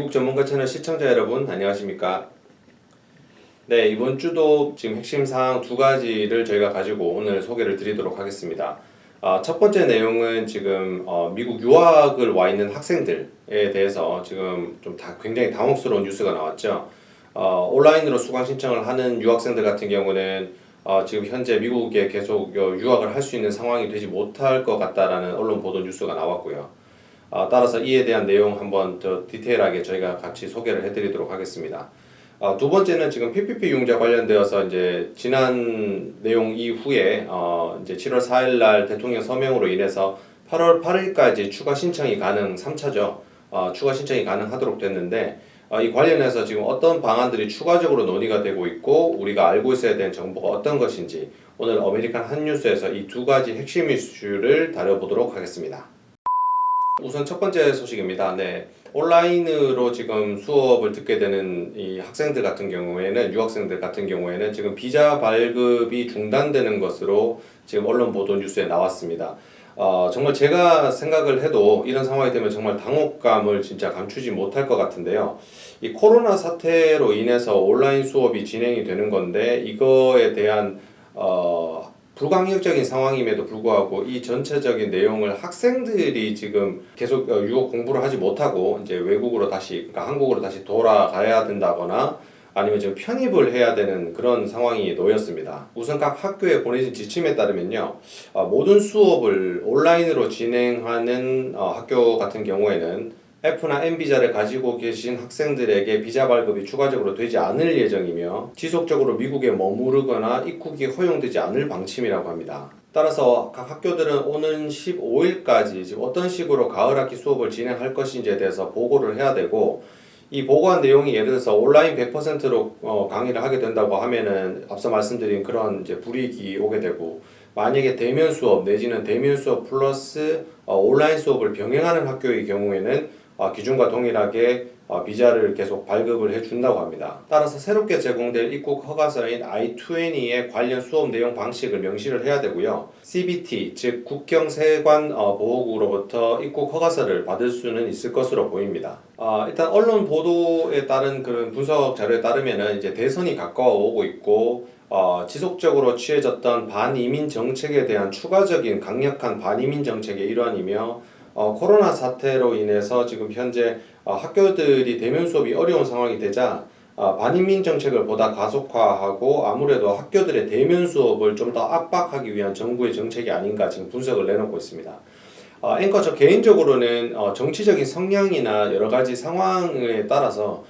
미국 전문가 채널 시청자 여러분 안녕하십니까? 네 이번 주도 지금 핵심 사항 두 가지를 저희가 가지고 오늘 소개를 드리도록 하겠습니다. 아, 첫 번째 내용은 지금 어, 미국 유학을 와 있는 학생들에 대해서 지금 좀 다 굉장히 당혹스러운 뉴스가 나왔죠. 어, 온라인으로 수강 신청을 하는 유학생들 같은 경우는 어, 지금 현재 미국에 계속 어, 유학을 할 수 있는 상황이 되지 못할 것 같다라는 언론 보도 뉴스가 나왔고요. 어, 따라서 이에 대한 내용 한번 더 디테일하게 저희가 같이 소개를 해드리도록 하겠습니다. 어, 두 번째는 지금 PPP 융자 관련되어서 이제 지난 내용 이후에 어, 이제 7월 4일 날 대통령 서명으로 인해서 8월 8일까지 추가 신청이 가능 3차죠. 어, 추가 신청이 가능하도록 됐는데 어, 이 관련해서 지금 어떤 방안들이 추가적으로 논의가 되고 있고 우리가 알고 있어야 되는 정보가 어떤 것인지 오늘 어메리칸 한 뉴스에서 이 두 가지 핵심 이슈를 다뤄보도록 하겠습니다. 우선 첫 번째 소식입니다. 네. 온라인으로 지금 수업을 듣게 되는 이 학생들 같은 경우에는 유학생들 같은 경우에는 지금 비자 발급이 중단되는 것으로 지금 언론 보도 뉴스에 나왔습니다. 어, 정말 제가 생각을 해도 이런 상황이 되면 정말 당혹감을 진짜 감추지 못할 것 같은데요. 이 코로나 사태로 인해서 온라인 수업이 진행이 되는 건데 이거에 대한 어, 불강력적인 상황임에도 불구하고 이 전체적인 내용을 학생들이 지금 계속 어, 유학 공부를 하지 못하고 이제 외국으로 다시 그러니까 한국으로 다시 돌아가야 된다거나 아니면 지금 편입을 해야 되는 그런 상황이 놓였습니다. 우선 각 학교에 보내진 지침에 따르면요, 어, 모든 수업을 온라인으로 진행하는 어, 학교 같은 경우에는 F나 M 비자를 가지고 계신 학생들에게 비자 발급이 추가적으로 되지 않을 예정이며 지속적으로 미국에 머무르거나 입국이 허용되지 않을 방침이라고 합니다. 따라서 각 학교들은 오는 15일까지 지금 어떤 식으로 가을 학기 수업을 진행할 것인지에 대해서 보고를 해야 되고 이 보고한 내용이 예를 들어서 온라인 100%로 어, 강의를 하게 된다고 하면은 앞서 말씀드린 그런 이제 불이익이 오게 되고 만약에 대면 수업 내지는 대면 수업 플러스 어, 온라인 수업을 병행하는 학교의 경우에는 어, 기준과 동일하게 어, 비자를 계속 발급을 해준다고 합니다. 따라서 새롭게 제공될 입국 허가서인 I-20의 관련 수업 내용 방식을 명시를 해야 되고요. CBT 즉 국경 세관 어, 보호국으로부터 입국 허가서를 받을 수는 있을 것으로 보입니다. 어, 일단 언론 보도에 따른 그런 분석 자료에 따르면은 이제 대선이 가까워 오고 있고 어, 지속적으로 취해졌던 반이민 정책에 대한 추가적인 강력한 반이민 정책의 일환이며 어, 코로나 사태로 인해서 지금 현재 어, 학교들이 대면 수업이 어려운 상황이 되자 어, 반인민 정책을 보다 가속화하고 아무래도 학교들의 대면 수업을 좀 더 압박하기 위한 정부의 정책이 아닌가 지금 분석을 내놓고 있습니다. 어, 앵커 저 개인적으로는 어, 정치적인 성향이나 여러 가지 상황에 따라서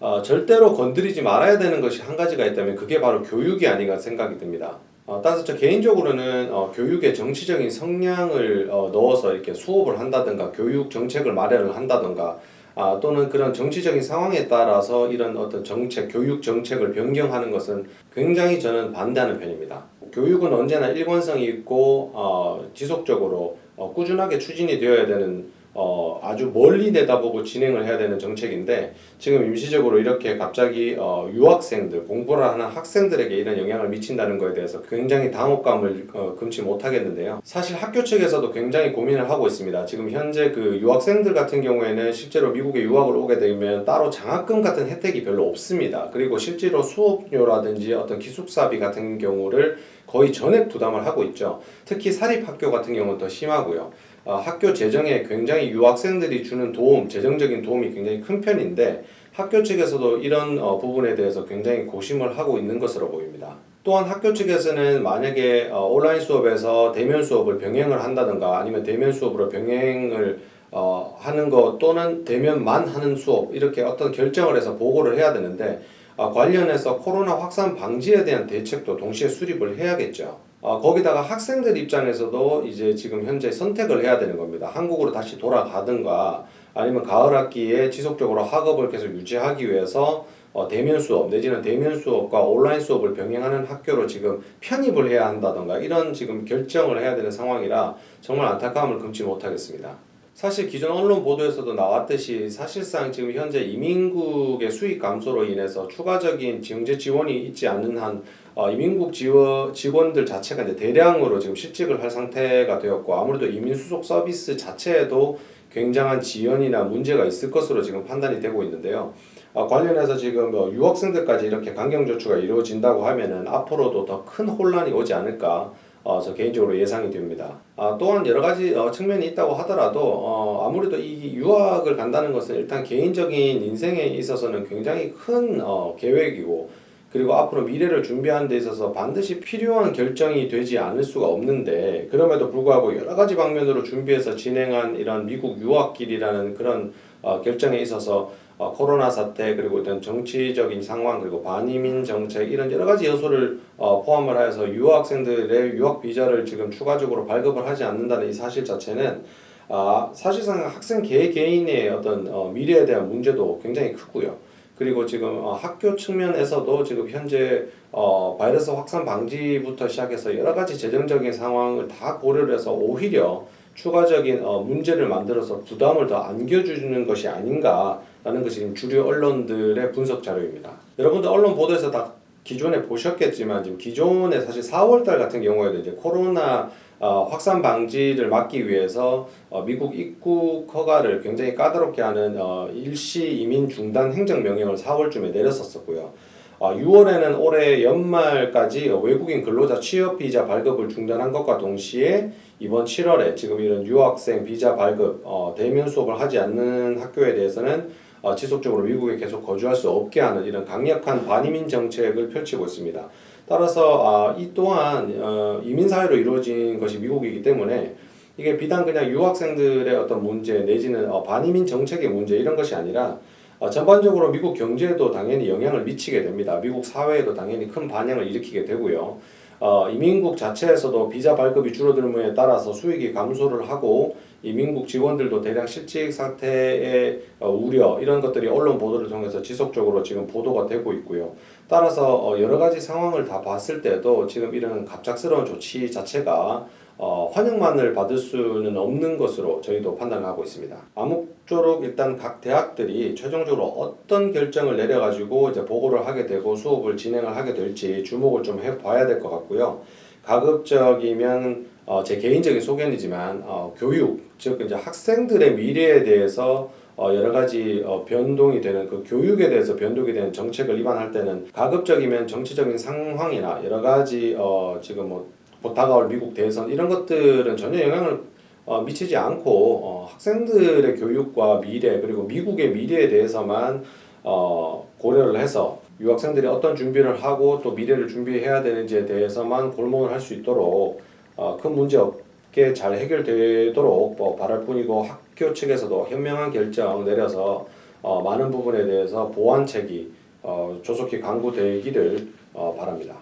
어, 절대로 건드리지 말아야 되는 것이 한 가지가 있다면 그게 바로 교육이 아닌가 생각이 듭니다. 어, 따라서 저 개인적으로는 어, 교육에 정치적인 성향을 어, 넣어서 이렇게 수업을 한다든가 교육 정책을 마련을 한다든가 아, 또는 그런 정치적인 상황에 따라서 이런 어떤 정책, 교육 정책을 변경하는 것은 굉장히 저는 반대하는 편입니다. 교육은 언제나 일관성이 있고 어, 지속적으로 어, 꾸준하게 추진이 되어야 되는 어, 아주 멀리 내다보고 진행을 해야 되는 정책인데 지금 임시적으로 이렇게 갑자기 어, 유학생들 공부를 하는 학생들에게 이런 영향을 미친다는 것에 대해서 굉장히 당혹감을 어, 금치 못하겠는데요. 사실 학교 측에서도 굉장히 고민을 하고 있습니다. 지금 현재 그 유학생들 같은 경우에는 실제로 미국에 유학을 오게 되면 따로 장학금 같은 혜택이 별로 없습니다. 그리고 실제로 수업료라든지 어떤 기숙사비 같은 경우를 거의 전액 부담을 하고 있죠. 특히 사립학교 같은 경우는 더 심하고요. 어, 학교 재정에 굉장히 유학생들이 주는 도움, 재정적인 도움이 굉장히 큰 편인데 학교 측에서도 이런 어, 부분에 대해서 굉장히 고심을 하고 있는 것으로 보입니다. 또한 학교 측에서는 만약에 어, 온라인 수업에서 대면 수업을 병행을 한다든가 아니면 대면 수업으로 병행을 어, 하는 것 또는 대면만 하는 수업 이렇게 어떤 결정을 해서 보고를 해야 되는데 어, 관련해서 코로나 확산 방지에 대한 대책도 동시에 수립을 해야겠죠. 어, 거기다가 학생들 입장에서도 이제 지금 현재 선택을 해야 되는 겁니다. 한국으로 다시 돌아가든가 아니면 가을 학기에 지속적으로 학업을 계속 유지하기 위해서 어, 대면 수업 내지는 대면 수업과 온라인 수업을 병행하는 학교로 지금 편입을 해야 한다던가 이런 지금 결정을 해야 되는 상황이라 정말 안타까움을 금치 못하겠습니다. 사실 기존 언론 보도에서도 나왔듯이 사실상 지금 현재 이민국의 수익 감소로 인해서 추가적인 경제 지원이 있지 않는 한 어, 이민국 지원, 직원들 자체가 이제 대량으로 지금 실직을 할 상태가 되었고 아무래도 이민 수속 서비스 자체에도 굉장한 지연이나 문제가 있을 것으로 지금 판단이 되고 있는데요. 어, 관련해서 지금 뭐 유학생들까지 이렇게 강경 조치가 이루어진다고 하면은 앞으로도 더 큰 혼란이 오지 않을까 어, 저 개인적으로 예상이 됩니다. 아, 또한 여러 가지 어, 측면이 있다고 하더라도 어, 아무래도 이 유학을 간다는 것은 일단 개인적인 인생에 있어서는 굉장히 큰 어, 계획이고 그리고 앞으로 미래를 준비하는 데 있어서 반드시 필요한 결정이 되지 않을 수가 없는데 그럼에도 불구하고 여러 가지 방면으로 준비해서 진행한 이런 미국 유학길이라는 그런 어, 결정에 있어서 어, 코로나 사태 그리고 어떤 정치적인 상황 그리고 반이민 정책 이런 여러 가지 요소를 어, 포함을 하여서 유학생들의 유학 비자를 지금 추가적으로 발급을 하지 않는다는 이 사실 자체는 아, 사실상 학생 개 개인의 어떤 어, 미래에 대한 문제도 굉장히 크고요. 그리고 지금 어, 학교 측면에서도 지금 현재 어, 바이러스 확산 방지부터 시작해서 여러 가지 재정적인 상황을 다 고려를 해서 오히려 추가적인 어, 문제를 만들어서 부담을 더 안겨주는 것이 아닌가라는 것이 지금 주류 언론들의 분석 자료입니다. 여러분들 언론 보도에서 다 기존에 보셨겠지만 지금 기존에 사실 4월달 같은 경우에도 이제 코로나 어, 확산 방지를 막기 위해서 어, 미국 입국 허가를 굉장히 까다롭게 하는 어, 일시 이민 중단 행정 명령을 4월쯤에 내렸었었고요. 어, 6월에는 올해 연말까지 외국인 근로자 취업 비자 발급을 중단한 것과 동시에 이번 7월에 지금 이런 유학생 비자 발급 어, 대면 수업을 하지 않는 학교에 대해서는 어, 지속적으로 미국에 계속 거주할 수 없게 하는 이런 강력한 반이민 정책을 펼치고 있습니다. 따라서 아, 이 또한 어, 이민 사회로 이루어진 것이 미국이기 때문에 이게 비단 그냥 유학생들의 어떤 문제 내지는 어, 반이민 정책의 문제 이런 것이 아니라 어, 전반적으로 미국 경제에도 당연히 영향을 미치게 됩니다. 미국 사회에도 당연히 큰 반향을 일으키게 되고요. 어, 이민국 자체에서도 비자 발급이 줄어들므에 따라서 수익이 감소를 하고 이민국 직원들도 대량 실직 사태의 어, 우려 이런 것들이 언론 보도를 통해서 지속적으로 지금 보도가 되고 있고요. 따라서 어, 여러 가지 상황을 다 봤을 때도 지금 이런 갑작스러운 조치 자체가 어, 환영만을 받을 수는 없는 것으로 저희도 판단하고 있습니다. 아무쪼록 일단 각 대학들이 최종적으로 어떤 결정을 내려가지고 이제 보고를 하게 되고 수업을 진행을 하게 될지 주목을 좀 해봐야 될 것 같고요. 가급적이면 어, 제 개인적인 소견이지만 어, 교육 즉 이제 학생들의 미래에 대해서 어, 여러 가지 어, 변동이 되는 그 교육에 대해서 변동이 되는 정책을 입안할 때는 가급적이면 정치적인 상황이나 여러 가지 어, 지금 뭐, 곧 다가올 미국 대선 이런 것들은 전혀 영향을 어, 미치지 않고 어, 학생들의 교육과 미래 그리고 미국의 미래에 대해서만 어, 고려를 해서 유학생들이 어떤 준비를 하고 또 미래를 준비해야 되는지에 대해서만 골몰을 할 수 있도록 어, 큰 문제 없게 잘 해결되도록 뭐 바랄 뿐이고 학교 측에서도 현명한 결정 내려서 어, 많은 부분에 대해서 보완책이 어, 조속히 강구되기를 어, 바랍니다.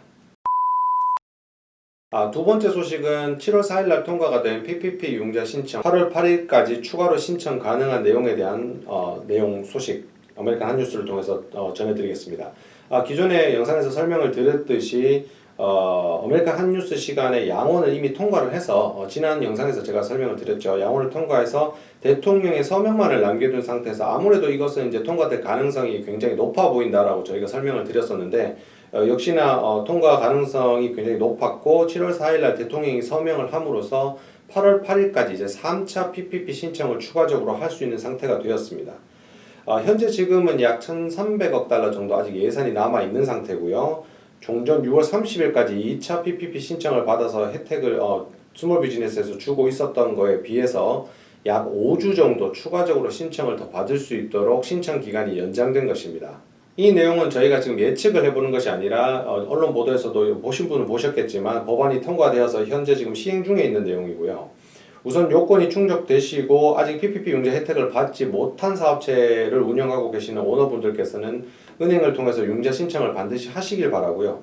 아, 두 번째 소식은 7월 4일 날 통과가 된 PPP 융자 신청 8월 8일까지 추가로 신청 가능한 내용에 대한 어, 내용 소식 아메리칸 한 뉴스를 통해서 어, 전해드리겠습니다. 아, 기존에 영상에서 설명을 드렸듯이 어, 아메리칸 한 뉴스 시간에 양원을 이미 통과를 해서 어, 지난 영상에서 제가 설명을 드렸죠. 양원을 통과해서 대통령의 서명만을 남겨둔 상태에서 아무래도 이것은 이제 통과될 가능성이 굉장히 높아 보인다라고 저희가 설명을 드렸었는데 어, 역시나 어, 통과 가능성이 굉장히 높았고 7월 4일날 대통령이 서명을 함으로써 8월 8일까지 이제 3차 PPP 신청을 추가적으로 할 수 있는 상태가 되었습니다. 어, 현재 지금은 약 1,300억 달러 정도 아직 예산이 남아 있는 상태고요. 종전 6월 30일까지 2차 PPP 신청을 받아서 혜택을 어, 스몰 비즈니스에서 주고 있었던 거에 비해서 약 5주 정도 추가적으로 신청을 더 받을 수 있도록 신청 기간이 연장된 것입니다. 이 내용은 저희가 지금 예측을 해보는 것이 아니라 어, 언론 보도에서도 보신 분은 보셨겠지만 법안이 통과되어서 현재 지금 시행 중에 있는 내용이고요. 우선 요건이 충족되시고 아직 PPP 융자 혜택을 받지 못한 사업체를 운영하고 계시는 오너분들께서는 은행을 통해서 융자 신청을 반드시 하시길 바라고요.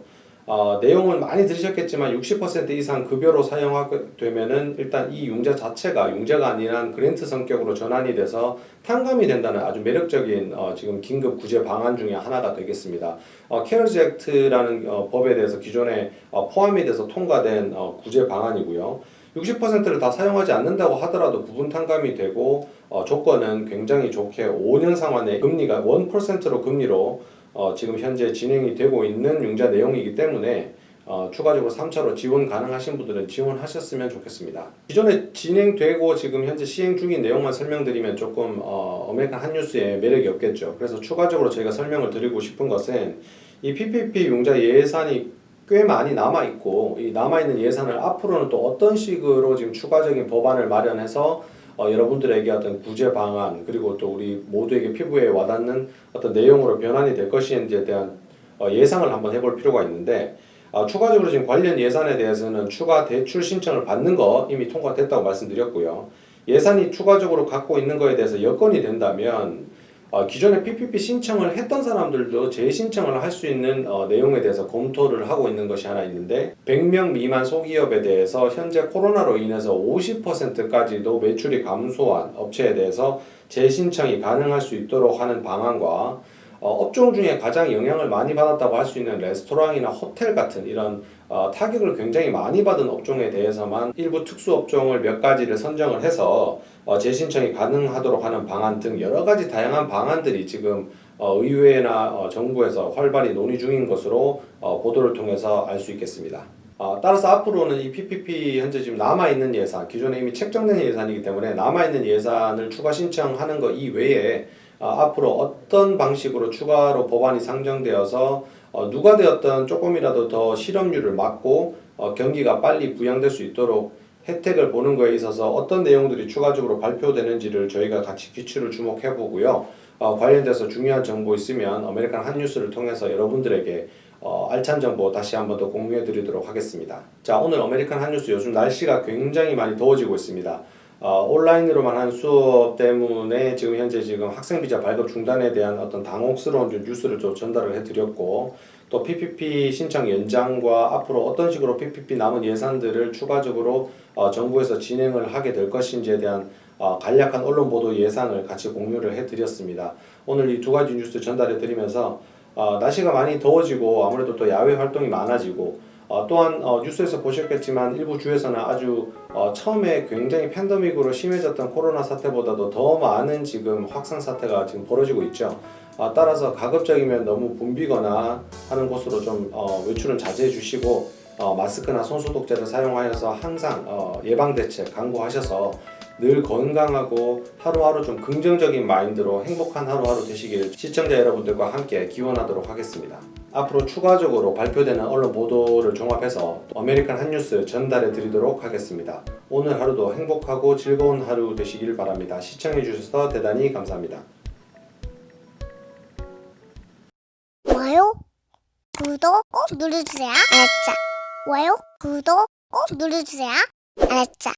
어, 내용은 많이 들으셨겠지만 60% 이상 급여로 사용하게 되면은 일단 이 융자 자체가 융자가 아니라 그랜트 성격으로 전환이 돼서 탕감이 된다는 아주 매력적인 어, 지금 긴급 구제 방안 중에 하나가 되겠습니다. 어, 케어즈 액트라는 어, 법에 대해서 기존에 어, 포함이 돼서 통과된 어, 구제 방안이고요. 60%를 다 사용하지 않는다고 하더라도 부분 탕감이 되고 어, 조건은 굉장히 좋게 5년 상환의 금리가 1%로 금리로 어, 지금 현재 진행이 되고 있는 융자 내용이기 때문에 어, 추가적으로 3차로 지원 가능하신 분들은 지원하셨으면 좋겠습니다. 기존에 진행되고 지금 현재 시행 중인 내용만 설명드리면 조금 어, 아메리칸 한뉴스의 매력이 없겠죠. 그래서 추가적으로 저희가 설명을 드리고 싶은 것은 이 PPP 융자 예산이 꽤 많이 남아 있고 이 남아 있는 예산을 앞으로는 또 어떤 식으로 지금 추가적인 법안을 마련해서 어, 여러분들에게 어떤 구제 방안 그리고 또 우리 모두에게 피부에 와닿는 어떤 내용으로 변환이 될 것인지에 대한 어, 예상을 한번 해볼 필요가 있는데 어, 추가적으로 지금 관련 예산에 대해서는 추가 대출 신청을 받는 거 이미 통과됐다고 말씀드렸고요. 예산이 추가적으로 갖고 있는 거에 대해서 여건이 된다면 어, 기존에 PPP 신청을 했던 사람들도 재신청을 할 수 있는 어, 내용에 대해서 검토를 하고 있는 것이 하나 있는데 100명 미만 소기업에 대해서 현재 코로나로 인해서 50%까지도 매출이 감소한 업체에 대해서 재신청이 가능할 수 있도록 하는 방안과 어, 업종 중에 가장 영향을 많이 받았다고 할 수 있는 레스토랑이나 호텔 같은 이런 어, 타격을 굉장히 많이 받은 업종에 대해서만 일부 특수 업종을 몇 가지를 선정을 해서 어, 재신청이 가능하도록 하는 방안 등 여러 가지 다양한 방안들이 지금 어, 의회나 어, 정부에서 활발히 논의 중인 것으로 어, 보도를 통해서 알 수 있겠습니다. 어, 따라서 앞으로는 이 PPP 현재 지금 남아 있는 예산, 기존에 이미 책정된 예산이기 때문에 남아 있는 예산을 추가 신청하는 것 이외에 어, 앞으로 어떤 방식으로 추가로 법안이 상정되어서 어, 누가 되었던 조금이라도 더 실업률을 막고 어, 경기가 빨리 부양될 수 있도록 혜택을 보는 거에 있어서 어떤 내용들이 추가적으로 발표되는지를 저희가 같이 기출을 주목해 보고요. 어, 관련돼서 중요한 정보 있으면 아메리칸 한뉴스를 통해서 여러분들에게 어, 알찬 정보 다시 한번 더 공유해 드리도록 하겠습니다. 자, 오늘 아메리칸 한뉴스 요즘 날씨가 굉장히 많이 더워지고 있습니다. 어, 온라인으로만 한 수업 때문에 지금 현재 지금 학생 비자 발급 중단에 대한 어떤 당혹스러운 좀 뉴스를 좀 전달을 해드렸고 또 PPP 신청 연장과 앞으로 어떤 식으로 PPP 남은 예산들을 추가적으로 어, 정부에서 진행을 하게 될 것인지에 대한 어, 간략한 언론 보도 예상을 같이 공유를 해드렸습니다. 오늘 이 두 가지 뉴스 전달해드리면서 어, 날씨가 많이 더워지고 아무래도 또 야외 활동이 많아지고 어, 또한 어, 뉴스에서 보셨겠지만 일부 주에서는 아주 어, 처음에 굉장히 팬데믹으로 심해졌던 코로나 사태보다도 더 많은 지금 확산 사태가 지금 벌어지고 있죠. 아, 따라서 가급적이면 너무 붐비거나 하는 곳으로 좀 어, 외출은 자제해 주시고 어, 마스크나 손소독제를 사용하여서 항상 어, 예방 대책 강구하셔서 늘 건강하고 하루하루 좀 긍정적인 마인드로 행복한 하루하루 되시길 시청자 여러분들과 함께 기원하도록 하겠습니다. 앞으로 추가적으로 발표되는 언론 보도를 종합해서 아메리칸 한뉴스 전달해 드리도록 하겠습니다. 오늘 하루도 행복하고 즐거운 하루 되시길 바랍니다. 시청해 주셔서 대단히 감사합니다. 좋아요, 구독 꼭 눌러주세요. 알았죠? 좋아요, 구독 꼭 눌러주세요. 알았죠?